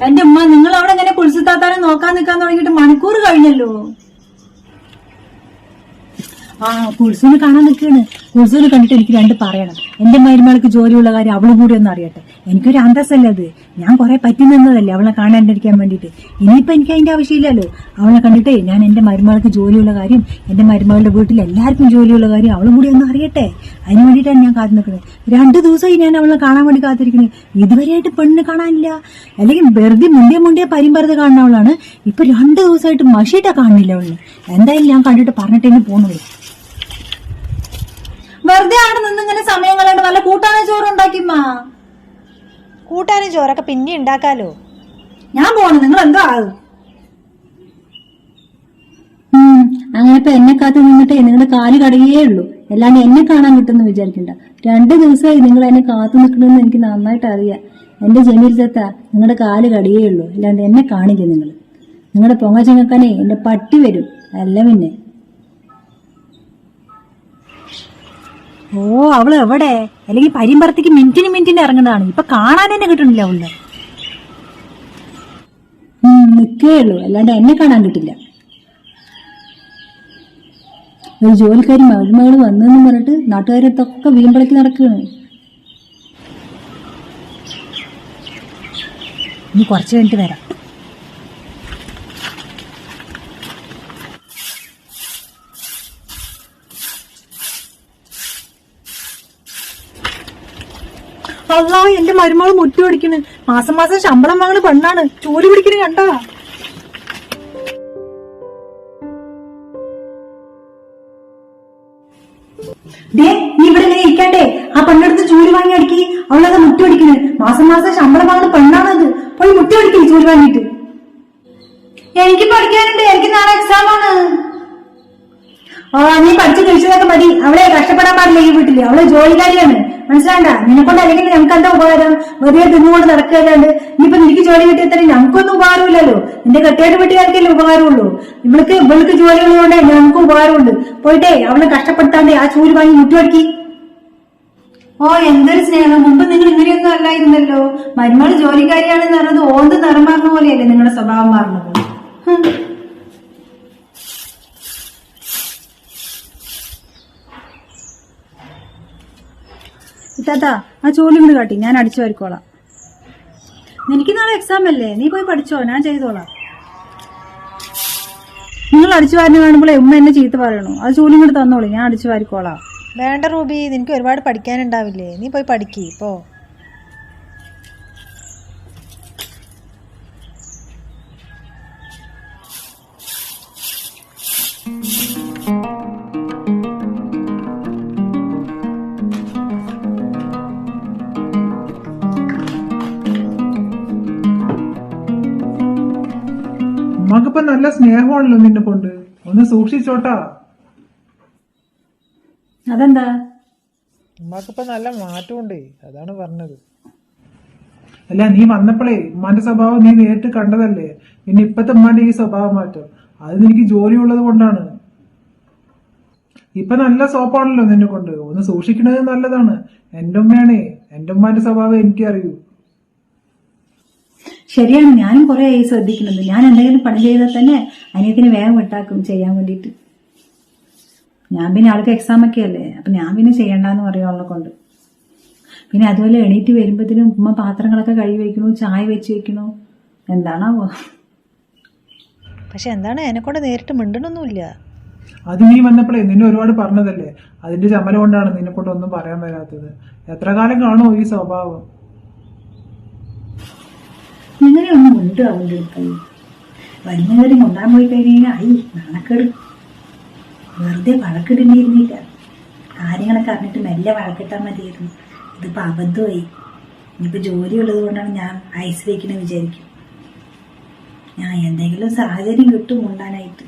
എന്റെ ഉമ്മ നിങ്ങൾ അവിടെ എങ്ങനെ കുളിച്ചുത്താത്താനെ നോക്കാൻ നിൽക്കാൻ തുടങ്ങിയിട്ട് മണിക്കൂർ കഴിഞ്ഞല്ലോ? ആ കുളിച്ചു കാണാൻ നിൽക്കാണ് കുൾസൂന് കണ്ടിട്ട് എനിക്ക് രണ്ട് പറയണം. എന്റെ മരുമകൾക്ക് ജോലിയുള്ള കാര്യം അവളും കൂടി ഒന്ന് അറിയട്ടെ. എനിക്കൊരു അന്തസ്സല്ലേ അത്? ഞാൻ കുറെ പറ്റി നിന്നതല്ലേ അവളെ കാണാണ്ടിരിക്കാൻ വേണ്ടിയിട്ട് ഇനിയിപ്പോ എനിക്ക് അതിന്റെ ആവശ്യമില്ലല്ലോ. അവളെ കണ്ടിട്ട് ഞാൻ എന്റെ മരുമകൾക്ക് ജോലിയുള്ള കാര്യം എന്റെ മരുമകളുടെ വീട്ടിൽ എല്ലാവർക്കും ജോലിയുള്ള കാര്യം അവളും കൂടി ഒന്ന് അറിയട്ടെ. അതിന് വേണ്ടിയിട്ടാണ് ഞാൻ കാത്തു നിൽക്കുന്നത്. രണ്ട് ദിവസമായി ഞാൻ അവളെ കാണാൻ വേണ്ടി കാത്തിരിക്കുന്നത്. ഇതുവരെയായിട്ട് പെണ്ണിനെ കാണാനില്ല. അല്ലെങ്കിൽ വെറുതെ മുണ്ടിയ മുണ്ടിയ പരിമ്പറത് കാണുന്നവളാണ് ഇപ്പൊ രണ്ടു ദിവസമായിട്ട് മഷിയിട്ടാ കാണുന്നില്ല അവളിന് എന്തായാലും ഞാൻ കണ്ടിട്ട് പറഞ്ഞിട്ടേ പോകുന്നുള്ളൂ വെറുതെ അവിടെ നിന്ന് ഇങ്ങനെ സമയം കളയണ്ട. നല്ല കൂട്ടാന ചോറ് ഉണ്ടാക്കിമ്മാ കൂട്ടാനും ചോറൊക്കെ പിന്നെ ഉണ്ടാക്കാലോ? ഞാൻ പോണ. നിങ്ങൾ എന്തോ ആകും അങ്ങനെ ഇപ്പൊ എന്നെ കാത്തു നിന്നിട്ടേ നിങ്ങളുടെ കാൽ കടയേ ഉള്ളൂ. അല്ലാണ്ട് എന്നെ കാണാൻ കിട്ടുമെന്ന് വിചാരിക്കണ്ട. രണ്ട് ദിവസമായി നിങ്ങൾ എന്നെ കാത്തു നിൽക്കണമെന്ന് എനിക്ക് നന്നായിട്ട് അറിയാം. എന്റെ ജമീൽ ചത്ത നിങ്ങളുടെ കാൽ കടിയേ ഉള്ളൂ. അല്ലാണ്ട് എന്നെ കാണില്ല നിങ്ങൾ? നിങ്ങളുടെ പൊങ്ങ ചെങ്ങക്കാനേ എന്റെ പട്ടി വരും. അല്ല പിന്നെ. ഓ അവൾ എവിടെ? അല്ലെങ്കിൽ പരിമ്പറത്തേക്ക് മിനിറ്റിന് മിനിറ്റിന് ഇറങ്ങുന്നതാണ്. ഇപ്പൊ കാണാൻ തന്നെ കിട്ടണില്ല അവൾ. നിക്കേ ഉള്ളൂ. അല്ലാണ്ട് എന്നെ കാണാൻ കിട്ടില്ല. ഒരു ജോലിക്കാരി മരുമകൾ വന്നതെന്ന് പറഞ്ഞിട്ട് നാട്ടുകാരത്തൊക്കെ വീമ്പളക്ക് നടക്കുകയാണ്. ഇനി കുറച്ച് കഴിഞ്ഞിട്ട് വരാം. അല്ല എന്റെ മരുമകൾ മുറ്റു പിടിക്കണ്. മാസം മാസം ശമ്പളം വാങ്ങണ പെണ്ണാണ്. ജോലി പിടിക്കണ കണ്ടാ. ദേ നീ ഇവിടെ ഇങ്ങനെ ഇരിക്കട്ടെ ആ പെണ്ണെടുത്ത് ചൂൽ വാങ്ങി അടിക്കി. അവളത് മുട്ടി അടിക്കണ് മാസം മാസം ശമ്പളം വാങ്ങുന്ന പെണ്ണാണത്. പോയി മുട്ടി അടിക്കി ചൂൽ വാങ്ങിയിട്ട്. എനിക്ക് പഠിക്കാനുണ്ട്. എനിക്ക് നാളെ എക്സാം ആണ്. ആ നീ പഠിച്ചു കഴിച്ചതൊക്കെ മതി. അവളെ കഷ്ടപ്പെടാൻ പാടില്ല ഈ വീട്ടിൽ. അവൾ ജോലിക്കാരിയാണ്. മനസ്സിലാണ്ട? നിന്നെക്കൊണ്ട് അല്ലെങ്കിൽ ഞങ്ങൾക്ക് എന്താ ഉപകാരം? വെറുതെ തിന്നുകൊണ്ട് നടക്കുകയല്ലാണ്ട് ഇനിയിപ്പൊ നിനക്ക് ജോലി കിട്ടിയാൽ തന്നെ ഞങ്ങൾക്കൊന്നും ഉപകാരമില്ലല്ലോ. നിന്റെ കെട്ടിയാട് വീട്ടുകാർക്കല്ലേ ഉപകാരമുള്ളൂ. ഇവൾക്ക് ഇവൾക്ക് ജോലി ഉള്ളതുകൊണ്ട് ഞങ്ങൾക്ക് ഉപകാരമുണ്ട്. പോയിട്ടേ അവളെ കഷ്ടപ്പെടുത്താണ്ട് ആ ചൂര് വാങ്ങി മുറ്റുവടക്കി ഓ എന്തൊരു സ്നേഹം. മുമ്പ് നിങ്ങൾ ഇങ്ങനെയൊന്നും അല്ലായിരുന്നല്ലോ. മരുമകൾ ജോലിക്കാരിയാണെന്ന് പറഞ്ഞത് ഓന്ത് നിറം മാറുന്ന പോലെയല്ലേ നിങ്ങളുടെ സ്വഭാവം മാറുന്നത്? ഇത്താത്താ ആ ജോലി കാട്ടി. ഞാൻ അടിച്ചു വരിക്കോളാം. നിനക്ക് നാളെ എക്സാം അല്ലേ? നീ പോയി പഠിച്ചോ ഞാൻ ചെയ്തോളാം. നിങ്ങൾ അടിച്ചു വാരിന് കാണുമ്പോൾ ഉമ്മ എന്നെ ചീത്ത പറയണു. അത് ജോലി ഇങ്ങോട്ട് തന്നോളൂ ഞാൻ അടിച്ചു വാരിക്കോളാം. വേണ്ട റൂബി നിനക്ക് ഒരുപാട് പഠിക്കാനുണ്ടാവില്ലേ? നീ പോയി പഠിക്കേ പോ. ഉമ്മക്കിപ്പോ നല്ല സ്നേഹമാണല്ലോ നിന്നെ കൊണ്ട്. ഒന്ന് സൂക്ഷിച്ചോട്ടാ. അതെന്താ? ഉമ്മാക്കിപ്പോ നല്ല മാറ്റമുണ്ടേ. അതാണ് പറഞ്ഞത്. അല്ല നീ വന്നപ്പോഴേ ഉമ്മാന്റെ സ്വഭാവം നീ നേരിട്ട് കണ്ടതല്ലേ? പിന്നെ ഇപ്പത്തെ ഉമ്മാന്റെ ഈ സ്വഭാവം മാറ്റം. അത് നിനക്ക് ജോലി ഉള്ളത് കൊണ്ടാണ്. ഇപ്പൊ നല്ല സോപ്പാണല്ലോ നിന്നെ കൊണ്ട്. ഒന്ന് സൂക്ഷിക്കുന്നത് നല്ലതാണ്. എന്റെ ഉമ്മയാണേ എന്റെ ഉമ്മാന്റെ സ്വഭാവം എനിക്ക് അറിയൂ ശരിയാണ് ഞാനും കുറെ ആയി ശ്രദ്ധിക്കുന്നുണ്ട്. ഞാൻ എന്തെങ്കിലും പണി ചെയ്താൽ തന്നെ അനിയത്തിന് വേഗം വിട്ടാക്കും ചെയ്യാൻ വേണ്ടിയിട്ട്. ഞാൻ പിന്നെ ആൾക്ക് എക്സാം ഒക്കെ അല്ലേ? അപ്പൊ ഞാൻ പിന്നെ ചെയ്യണ്ടെന്ന് പറയുള്ളെ കൊണ്ട്. പിന്നെ അതുപോലെ എണീറ്റ് വരുമ്പോഴത്തേനും ഉമ്മ പാത്രങ്ങളൊക്കെ കഴുകി വെക്കണു ചായ വെച്ച് വെക്കണു. എന്താണാവോ? പക്ഷെ എന്താണ് എന്നെക്കൊണ്ട് നേരിട്ട് മിണ്ടണമൊന്നുമില്ല അത് നീ വന്നപ്പോഴേ നിന്നെ ഒരുപാട് പറഞ്ഞതല്ലേ? അതിന്റെ ചമ്മല കൊണ്ടാണ് നിന്നെ കൊണ്ട് ഒന്നും പറയാൻ വരാത്തത്. എത്ര കാലം കാണുമോ ഈ സ്വഭാവം? ഇങ്ങനെയൊന്നും ഉണ്ട് അവന്റെ അടുത്ത്. വരുന്നവരെ കൊണ്ടാൻ പോയി കഴിഞ്ഞാൽ ഐ നാണക്കേട്. വെറുതെ വഴക്കിടേണ്ടിയിരുന്നില്ല കാര്യങ്ങളൊക്കെ അറിഞ്ഞിട്ട് മെല്ലെ വഴക്കിട്ടാൽ മതിയായിരുന്നു. ഇതിപ്പോ അബദ്ധമായി. ഇനിയിപ്പോ ജോലി ഉള്ളത് കൊണ്ടാണ് ഞാൻ ഐസ് വയ്ക്കണ വിചാരിക്കും. ഞാൻ എന്തെങ്കിലും സാഹചര്യം കിട്ടും ഉണ്ടാനായിട്ട്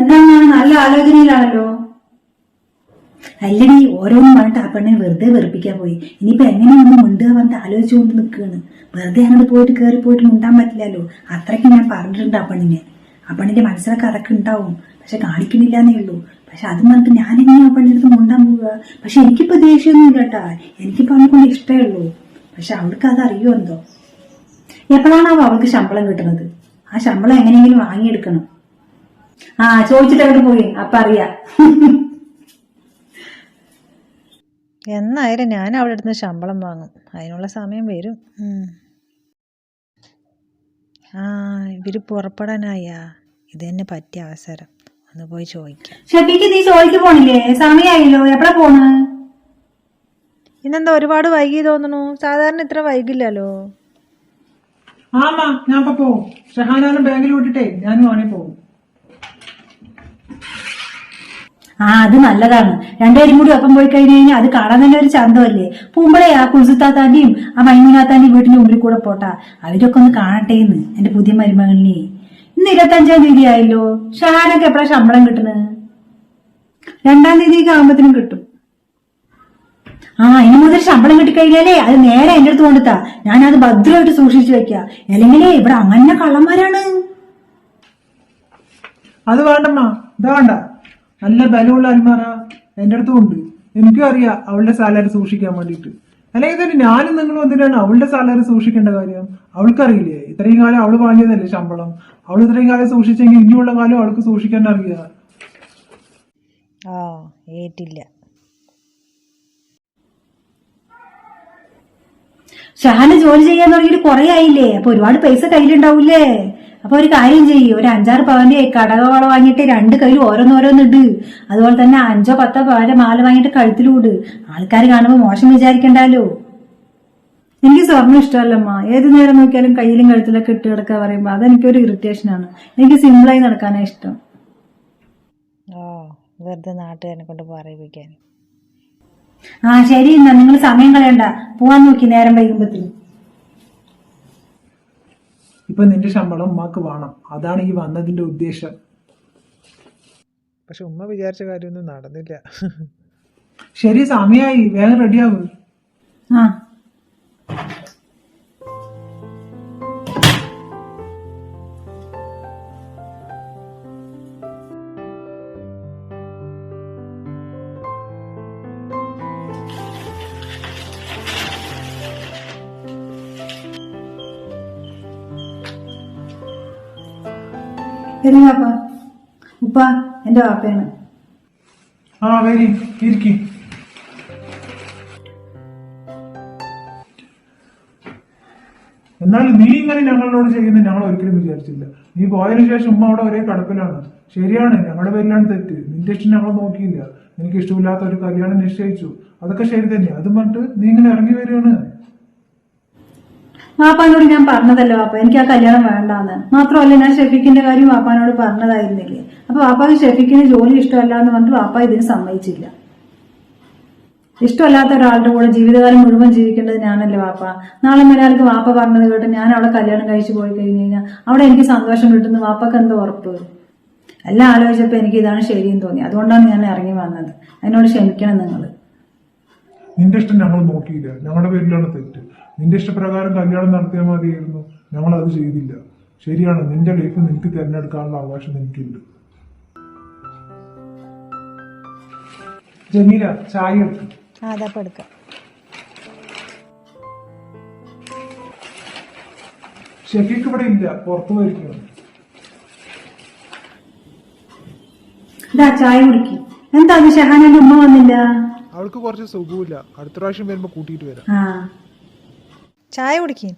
എന്താണ്? നല്ല ആലോചനയിലാണല്ലോ. അല്ലടി ഓരോന്നും പറഞ്ഞിട്ട് ആ പെണ്ണിനെ വെറുതെ വെറുപ്പിക്കാൻ പോയി. ഇനിയിപ്പോ എങ്ങനെയൊന്നും മുണ്ടുക പറഞ്ഞിട്ട് ആലോചിച്ചുകൊണ്ട് നിൽക്കുകയാണ്? വെറുതെ അങ്ങോട്ട് പോയിട്ട് കയറി പോയിട്ട് മുണ്ടാൻ പറ്റില്ലല്ലോ. അത്രയ്ക്ക് ഞാൻ പറഞ്ഞിട്ടുണ്ട് ആ പെണ്ണിനെ. ആ പെണ്ണിന്റെ മനസ്സിലൊക്കെ അതൊക്കെ ഉണ്ടാവും. പക്ഷെ കാണിക്കണില്ല എന്നേ ഉള്ളൂ. പക്ഷെ അത് പറഞ്ഞിട്ട് ഞാൻ എങ്ങനെയാ പെണ്ണിന്റെ അടുത്ത് മുണ്ടാൻ പോവുക? പക്ഷെ എനിക്കിപ്പോ ദേഷ്യമൊന്നും ഇല്ല കേട്ടാ. എനിക്കിപ്പോ അവനെ കൊണ്ട് ഇഷ്ടമേ ഉള്ളൂ. പക്ഷെ അവൾക്ക് അത് അറിയോ എന്തോ? എപ്പോഴാണാവോ അവൾക്ക് ശമ്പളം കിട്ടുന്നത്? ആ ശമ്പളം എങ്ങനെയെങ്കിലും വാങ്ങിയെടുക്കണം. ആ ചോദിച്ചിട്ട് അവിടെ പോയി? അപ്പൊ അറിയാം. എന്നായാലും ഞാൻ അവിടെ അടുത്ത് ശമ്പളം വാങ്ങും. അതിനുള്ള സമയം വരും. ആ ഇവർ പുറപ്പെടാനായാ? ഇത് തന്നെ പറ്റിയ അവസരം. ഒന്ന് പോയി ചോദിക്കാം. നീ ചോദിക്ക് പോണില്ലേ? സമയമായില്ലോ എപ്പോഴാ പോണ്? ഇന്നെന്താ ഒരുപാട് വൈകി തോന്നുന്നു. സാധാരണ ഇത്ര വൈകില്ലല്ലോ. ആമാ ഞാൻ ഇപ്പൊ പോവും. ഷഹാനാനും ബാങ്കിൽ വിട്ടിട്ടേ. ഞാനും ആണേ പോവും. ആ അത് നല്ലതാണ്. രണ്ടുപേരും കൂടി ഒപ്പം പോയി കഴിഞ്ഞു കഴിഞ്ഞാൽ അത് കാണാൻ തന്നെ ഒരു ചന്തമല്ലേ? പൂമ്പളെ ആ കുൽസുത്താത്താന്റെയും ആ മൈമുനാത്താന്റെയും വീട്ടിന്റെ മുമ്പിൽ കൂടെ പോട്ടാ. അവരൊക്കെ ഒന്ന് കാണട്ടെ എന്ന് എന്റെ പുതിയ മരുമകളിനെ ഇന്ന് ഇരുപത്തഞ്ചാം തീയതി ആയല്ലോ. ഷാനൊക്കെ എപ്പോഴാ ശമ്പളം കിട്ടുന്നത്? രണ്ടാം തീയതിയൊക്കെ ആകുമ്പത്തിനും കിട്ടും. ആ ഇനി മുതൽ ശമ്പളം കിട്ടിക്കഴിഞ്ഞാലേ അത് നേരെ എന്റെ അടുത്ത് കൊണ്ടുത്താ. അത് ഭദ്രമായിട്ട് സൂക്ഷിച്ചു വെക്ക. അല്ലെങ്കിലേ ഇവിടെ അങ്ങനെ കള്ളന്മാരാണ്. അത് വേണ്ടമ്മ ഇതാ വേണ്ട. നല്ല ബലമുള്ള അൽമാറ എന്റെ അടുത്തും ഉണ്ട്. എനിക്കും അറിയാം അവളുടെ സാലറി സൂക്ഷിക്കാൻ വേണ്ടിയിട്ട്. അല്ലെങ്കിൽ തന്നെ ഞാനും നിങ്ങളും എന്തിനാണ് അവളുടെ സാലറി സൂക്ഷിക്കേണ്ട കാര്യം? അവൾക്കറിയില്ലേ? ഇത്രയും കാലം അവൾ വാങ്ങിയതല്ലേ ശമ്പളം? അവൾ ഇത്രയും കാലം സൂക്ഷിച്ചെങ്കിൽ ഇനിയുള്ള കാലം അവൾക്ക് സൂക്ഷിക്കാൻ അറിയാം. ആ ഏറ്റില്ല. ഷഹാന് ജോലി ചെയ്യാൻ തുടങ്ങിയിട്ട് കുറെ ആയില്ലേ? അപ്പൊ ഒരുപാട് പൈസ കയ്യിലുണ്ടാവൂലേ അപ്പൊ ഒരു കാര്യം ചെയ്യ് ഒരു അഞ്ചാറ് പവന്റെ കടകവള വാങ്ങിയിട്ട് രണ്ട് കയ്യിൽ ഓരോന്നോരോന്നിട് അതുപോലെ തന്നെ അഞ്ചോ പത്തോ പവന്റെ മാല വാങ്ങിയിട്ട് കഴുത്തിലൂട്. ആൾക്കാർ കാണുമ്പോൾ മോശം വിചാരിക്കണ്ടല്ലോ എനിക്ക് സ്വർണം ഇഷ്ടമല്ലമ്മ. ഏത് നേരം നോക്കിയാലും കയ്യിലും കഴുത്തിലൊക്കെ ഇട്ട് കിടക്കുക പറയുമ്പോ അതെനിക്കൊരു ഇറിറ്റേഷൻ ആണ്. എനിക്ക് സിമ്പിളായി നടക്കാനാ ഇഷ്ടം. ഓ വെറുതെ നാട്ടുകാരനെ കൊണ്ട് പറയിപ്പിക്കാൻ. ആ ശരി എന്നാ. നിങ്ങൾ സമയം കളയണ്ട. പോവാൻ നോക്കി നേരം വൈകുമ്പത്തിന്. ഇപ്പൊ നിന്റെ ശമ്പളം ഉമ്മാക്ക് വേണം. അതാണ് ഈ വന്നതിന്റെ ഉദ്ദേശം. പക്ഷെ ഉമ്മ വിചാരിച്ച കാര്യമൊന്നും നടന്നില്ല. ശരി സമയമായി വേഗം റെഡിയാവും ആ. എടി ഉപ്പ എന്റെ വാപ്പയാണ്. ആ വരി ഇരിക്കി. എന്നാൽ നീ ഇങ്ങനെ ഞങ്ങളോട് ചെയ്യുന്നത് ഞങ്ങൾ ഒരിക്കലും വിചാരിച്ചില്ല. നീ പോയതിനു ശേഷം ഉമ്മ അവിടെ ഒരേ കടപ്പിലാണ്. ശരിയാണ് ഞങ്ങളുടെ പേരിലാണ് തെറ്റ്. നിന്റെ ഇഷ്ടം ഞങ്ങൾ നോക്കിയില്ല. എനിക്ക് ഇഷ്ടമില്ലാത്ത ഒരു കല്യാണം നിശ്ചയിച്ചു. അതൊക്കെ ശരി തന്നെ. അതും പറഞ്ഞിട്ട് നീ ഇങ്ങനെ ഇറങ്ങി വരികയാണ്. വാപ്പാനോട് ഞാൻ പറഞ്ഞതല്ലേ വാപ്പ? എനിക്ക് ആ കല്യാണം വേണ്ടാന്ന്. മാത്രമല്ല ഞാൻ ഷെഫിക്കിന്റെ കാര്യം വാപ്പാനോട് പറഞ്ഞതായിരുന്നില്ലേ? അപ്പൊ വാപ്പാക്ക് ഷെഫിക്കിന് ജോലി ഇഷ്ടമല്ല എന്ന് പറഞ്ഞിട്ട് വാപ്പ ഇതിന് സമ്മതിച്ചില്ല. ഇഷ്ടമല്ലാത്ത ഒരാളുടെ കൂടെ ജീവിതകാലം മുഴുവൻ ജീവിക്കേണ്ടത് ഞാനല്ലേ വാപ്പ? നാളെ മലയാളിക്ക് വാപ്പ പറഞ്ഞത് കേട്ട് ഞാൻ അവിടെ കല്യാണം കഴിച്ചു പോയി കഴിഞ്ഞു കഴിഞ്ഞാൽ അവിടെ എനിക്ക് സന്തോഷം കിട്ടുന്ന വാപ്പക്ക് എന്തോ ഉറപ്പ് എല്ലാം ആലോചിച്ചപ്പോ എനിക്ക് ഇതാണ് ശരിയെന്ന് തോന്നി. അതുകൊണ്ടാണ് ഞാൻ ഇറങ്ങി വന്നത്. അതിനോട് ക്ഷമിക്കണം നിങ്ങൾ നിന്റെ ഇഷ്ടം ഞങ്ങൾ നോക്കിയില്ല. ഞങ്ങളുടെ പേരിലാണ് തെറ്റ്. നിന്റെ ഇഷ്ടപ്രകാരം കല്യാണം നടത്തിയാൽ മതിയായിരുന്നു. ഞങ്ങൾ അത് ചെയ്തില്ല. ശരിയാണ് നിന്റെ ലൈഫ് നിനക്ക് തിരഞ്ഞെടുക്കാനുള്ള അവകാശം നിനക്കുണ്ട്. ജമീല ചായ എടുക്കും. ആ അതപ്പം എടുക്കാം. ഷെഫീഖ് ഇവിടെ ഇല്ല പുറത്തു പോയിരിക്കുന്നു. ഇതാ ചായ കുടിക്കും. എന്താ ഷഹാനന്റെ ഉമ്മ വന്നില്ല? അവൾക്ക് കുറച്ച് സുഖമില്ല അടുത്ത പ്രാവശ്യം വരുമ്പോ കൂട്ടിയിട്ട് വരാം. ആ. ചായ കുടിക്കും.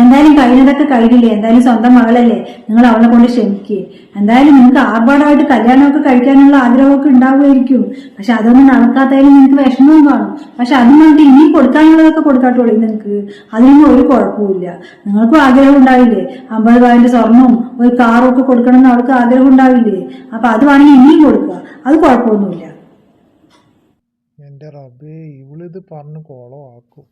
എന്തായാലും കഴിഞ്ഞതൊക്കെ കഴിഞ്ഞില്ലേ? എന്തായാലും സ്വന്തം മകളല്ലേ? നിങ്ങൾ അവളെ കൊണ്ട് ക്ഷമിക്കേ. എന്തായാലും നിങ്ങൾക്ക് ആർഭാടമായിട്ട് കല്യാണമൊക്കെ കഴിക്കാനുള്ള ആഗ്രഹമൊക്കെ ഉണ്ടാവുമായിരിക്കും. പക്ഷെ അതൊന്നും നടക്കാത്തതിൽ നിങ്ങൾക്ക് വിഷമവും കാണും. പക്ഷെ അതിന് വേണ്ടി ഇനി കൊടുക്കാനുള്ളതൊക്കെ കൊടുക്കാട്ടുള്ളൂ നിങ്ങൾക്ക് അതിനൊന്നും ഒരു കുഴപ്പമില്ല നിങ്ങൾക്കും ആഗ്രഹം ഉണ്ടാവില്ലേ? അമ്പത് പവന്റെ സ്വർണവും ഒരു കാറും ഒക്കെ കൊടുക്കണം എന്ന് അവൾക്ക് ആഗ്രഹം ഉണ്ടാവില്ലേ? അപ്പൊ അത് വേണമെങ്കിൽ ഇനിയും കൊടുക്കുക. അത് കുഴപ്പമൊന്നുമില്ല. എന്റെ റബ്ബേ ഇവളിത് പറഞ്ഞ് കോളമാക്കും.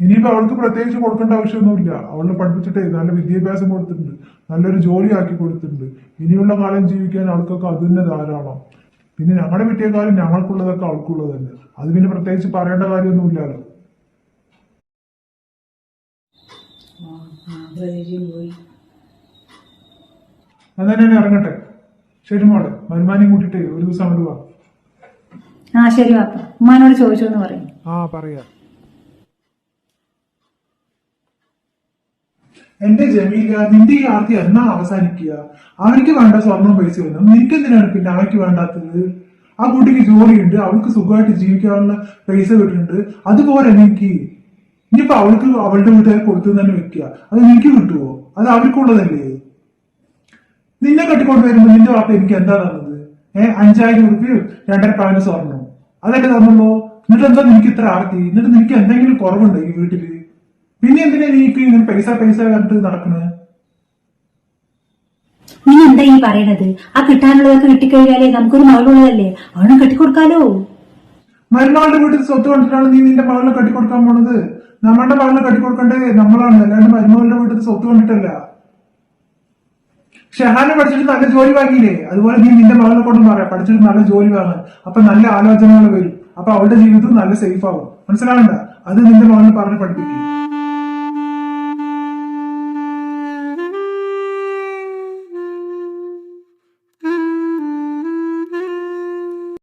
ഇനിയിപ്പോ അവൾക്ക് പ്രത്യേകിച്ച് കൊടുക്കേണ്ട ആവശ്യമൊന്നുമില്ല. അവളെ പഠിപ്പിച്ചിട്ടേ നല്ല വിദ്യാഭ്യാസം കൊടുത്തിട്ടുണ്ട്. നല്ലൊരു ജോലി ആക്കി കൊടുത്തിട്ടുണ്ട്. ഇനിയുള്ള കാലം ജീവിക്കാൻ അവൾക്കൊക്കെ അത് തന്നെ ധാരാളം. പിന്നെ ഞങ്ങളുടെ കിട്ടിയ കാലം ഞങ്ങൾക്കുള്ളതൊക്കെ അവൾക്കുള്ളത് തന്നെ. അത് പിന്നെ പ്രത്യേകിച്ച് പറയേണ്ട കാര്യമൊന്നുമില്ലല്ലോ ഞാൻ ഇറങ്ങട്ടെ? ശരി മോളെ വരുമാനം കൂട്ടിട്ടേ ഒരു ദിവസം അങ്ങോട്ട് വാ. ആ ശരി വാപ്പ. ഉമ്മാനോട് ചോദിച്ചു എന്ന് പറയും. ആ പറയാ. എന്റെ ജമീല നിന്റെ ഈ ആർത്തി എന്നാ അവസാനിക്കുക? ആർക്ക് വേണ്ട സ്വർണം പൈസ വേണം നിനക്ക് എന്തിനാണ് പിന്നെ അവയ്ക്ക് വേണ്ടാത്തത്? ആ കുട്ടിക്ക് ജോലിയുണ്ട് അവൾക്ക് സുഖമായിട്ട് ജീവിക്കാനുള്ള പൈസ കിട്ടുന്നുണ്ട് അതുപോലെ നിനക്ക് ഇനിയിപ്പോ അവൾക്ക് അവളുടെ വീട്ടുകാർ കൊടുത്തു തന്നെ വെക്കുക. അത് നിനക്ക് കിട്ടുവോ? അത് അവർക്കുള്ളതല്ലേ നിന്നെ കെട്ടിക്കൊണ്ട് വരുമ്പോൾ നിന്റെ വാപ്പ എനിക്ക് എന്താ തന്നത്? ഏഹ് അഞ്ചായിരം റുപ്യയും രണ്ടര പവന് സ്വർണം? അതല്ലേ തന്നുള്ളൂ. എന്നിട്ട് എന്താ നിനക്ക് ഇത്ര ആർത്തി? എന്നിട്ട് നിനക്ക് എന്തെങ്കിലും കുറവുണ്ടോ ഈ വീട്ടിൽ? പിന്നെ എന്തിനാ നീക്ക് ഇങ്ങനെ പൈസ പൈസ കണ്ടിട്ട് നടക്കുന്നത് നീ എന്താ ഈ പറയണത്? ആ കിട്ടാനുള്ളതൊക്കെ കിട്ടിക്കഴിഞ്ഞാലേ നമുക്കൊരു മകളുള്ളതല്ലേ? അവനും കെട്ടിക്കൊടുക്കാലോ? മരുമകളുടെ വീട്ടിൽ സ്വത്ത് കണ്ടിട്ടാണ് നീ നിന്റെ മകളെ കെട്ടിക്കൊടുക്കാൻ പോണത്. നമ്മളുടെ മകളെ കെട്ടിക്കൊടുക്കേണ്ടത് നമ്മളാണ്. അല്ലാണ്ട് മരുമകളുടെ വീട്ടിൽ സ്വത്ത് കണ്ടിട്ടല്ല. ഷഹാനെ പഠിച്ചിട്ട് നല്ല ജോലി വാങ്ങിയില്ലേ? അതുപോലെ നീ നിന്റെ മകളെ കൊണ്ടും പറയാം. പഠിച്ചിട്ട് നല്ല ജോലി വാങ്ങാൻ അപ്പൊ നല്ല ആലോചനകൾ വരും. അപ്പൊ അവളുടെ ജീവിതം നല്ല സേഫ് ആവും. മനസ്സിലാവണ്ട അത് നിന്റെ മകളെ പറഞ്ഞ് പഠിപ്പിക്കും.